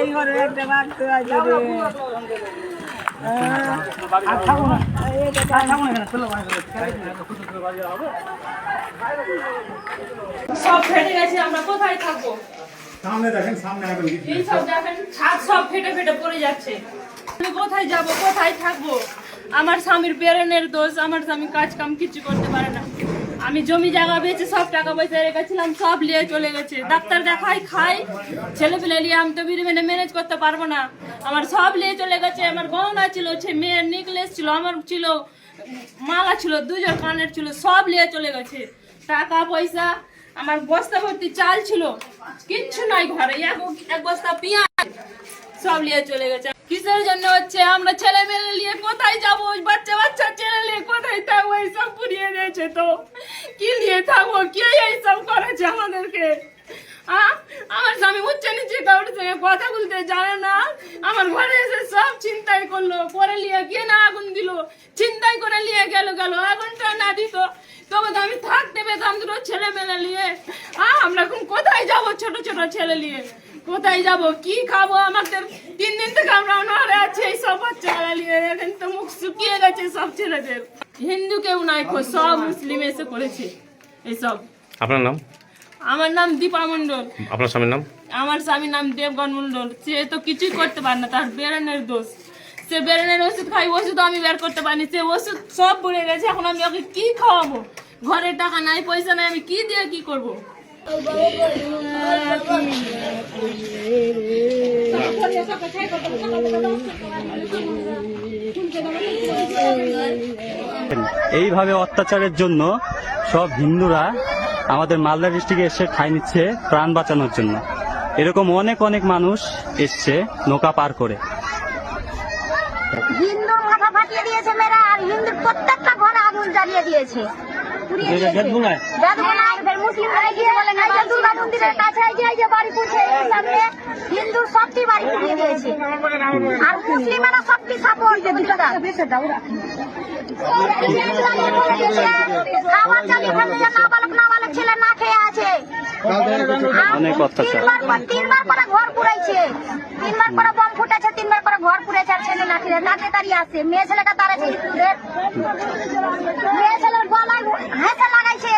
এই ঘরে একটা বাঘ আছে রে সব ফেটে গেছে আমরা কোথায় থাকব? সামনে দেখেন সামনে এই সব দেখেন ছাদ সব ফেটে ফেটে পড়ে যাচ্ছে। আমি কোথায় যাব কোথায় থাকব? আমার স্বামীর বেরেনের দোষ আমার স্বামী কাজ কাম কিছু করতে পারে না। আমি জমি জায়গা বেচে সব টাকা পয়সা রেখেছিলাম, সব নিয়ে চলে গেছে। ডাক্তার দেখাই খাই ছেলে পেলে নিয়ে আমি তো বিড়ি মেনে ম্যানেজ করতে পারব না। আমার সব নিয়ে চলে গেছে। আমার গহনা ছিল, সে মেয়ের নেকলেস ছিল, আমার ছিল, মালা ছিল দুজন কানের ছিল, সব নিয়ে চলে গেছে। টাকা পয়সা, আমার বস্তা ভর্তি চাল ছিল। কিচ্ছু নাই ঘরে। এক বস্তা পেঁয়াজ, সব নিয়ে চলে গেছে। কিসের জন্য হচ্ছে? আমরা ছেলে মেয়ে নিয়ে কোথায় যাব? বাচ্চা বাচ্চা ছেলে নিয়ে কোথায় থাকব এইসব পুড়িয়ে দিয়েছে তো। কি নিয়ে থাকব কে এইসব করেছে আমাদেরকে। আমার স্বামী উচ্চ নিচে কাউর কথা বলতে জানে না। আমার ঘরে এসে সব চিন্তাই করল, পরে নিয়ে কে না আগুন দিল। চিন্তাই করে নিয়ে গেল গেল। আগুনটা না দিত। তবে তো আমি থাকতে পেতাম দুটো ছেলে মেলে নিয়ে আমরা এখন কোথায় যাব ছোট ছোট ছেলে নিয়ে? কোথায় যাব? কি খাব আমাদের? তিন দিন থেকে আমরা অনাহারে আছি এই সব বাচ্চারা নিয়ে। এখন তো মুখ শুকিয়ে গেছে সব ছেলেদের। হিন্দু কেউ নাই সব মুসলিম এসে করেছে এইসব আপনার নাম? আমার নাম দীপা মণ্ডল। আপনার স্বামীর নাম? আমার স্বামীর নাম দেবগণ মন্ডল সে তো কিছুই করতে পারে না তার বেরেনের দোষ। সে বেরেনের ওষুধ খাই ওষুধ আমি বের করতে পারিনি। সে ওষুধ সব পড়ে গেছে, এখন আমি ওকে কি খাওয়াবো? ঘরে টাকা নাই, পয়সা নাই, আমি কি দিয়ে কি করব? এইভাবে অত্যাচারের জন্য সব হিন্দুরা আমাদের মালদা ডিস্ট্রিক্টে এসে ঠাই নিচ্ছে, প্রাণ বাঁচানোর জন্য। এরকম অনেক অনেক মানুষ এসছে নৌকা পার করে। হিন্দুর মাথা ফাটিয়ে দিয়েছে মেয়েরা আর হিন্দুর প্রত্যেকটা ঘরে আগুন জ্বালিয়ে দিয়েছে। না, হিন্দুর সবটি বাড়ি পুড়িয়ে দিয়েছে। আর মুসলিমেরা সবটি সাপোর্ট খাবার চালিয়ে ফেলছে নাবালক নাবালক ছেলে না খেয়ে আছে অনেক অত্যাচার। তিনবার পর- করে ঘর পুড়াইছে। তিনবার করে বম ফুটেছে তিনবার করে ঘর পুড়েছে আর ছেলে নাকে আছে। মেয়ে ছেলেটা দাঁড়াচ্ছে স্কুলের মেয়ে ছেলের গলায় হেসে লাগাইছে।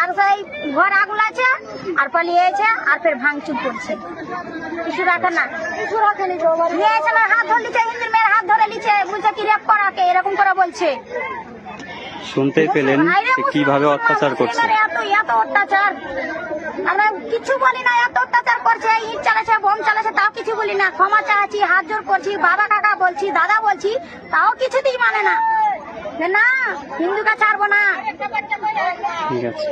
আর সেই ঘর আগুন আছে আর পালিয়েছে আর ফের ভাঙচুর করছে। কিছু রাখে না। কিছু রাখে নি মেয়ে ছেলের হাত ধরে লিছে হিন্দির মেয়ের হাত ধরে লিছে বুঝছে কি রেপ করাকে এরকম করে বলছে। শুনতেই পেলেন কীভাবে অত্যাচার করছে। এত এত অত্যাচার। আমরা কিছু বলি না, এত অত্যাচার করছে, ইট চালাছে বোম চালাছে তাও কিছু বলি না। ক্ষমা চাচ্ছি, হাত জোর করছি, বাবা, কাকা বলছি, দাদা বলছি, তাও কিছুতেই মানে না। না, হিন্দুকে ছাড়বো না। ঠিক আছে।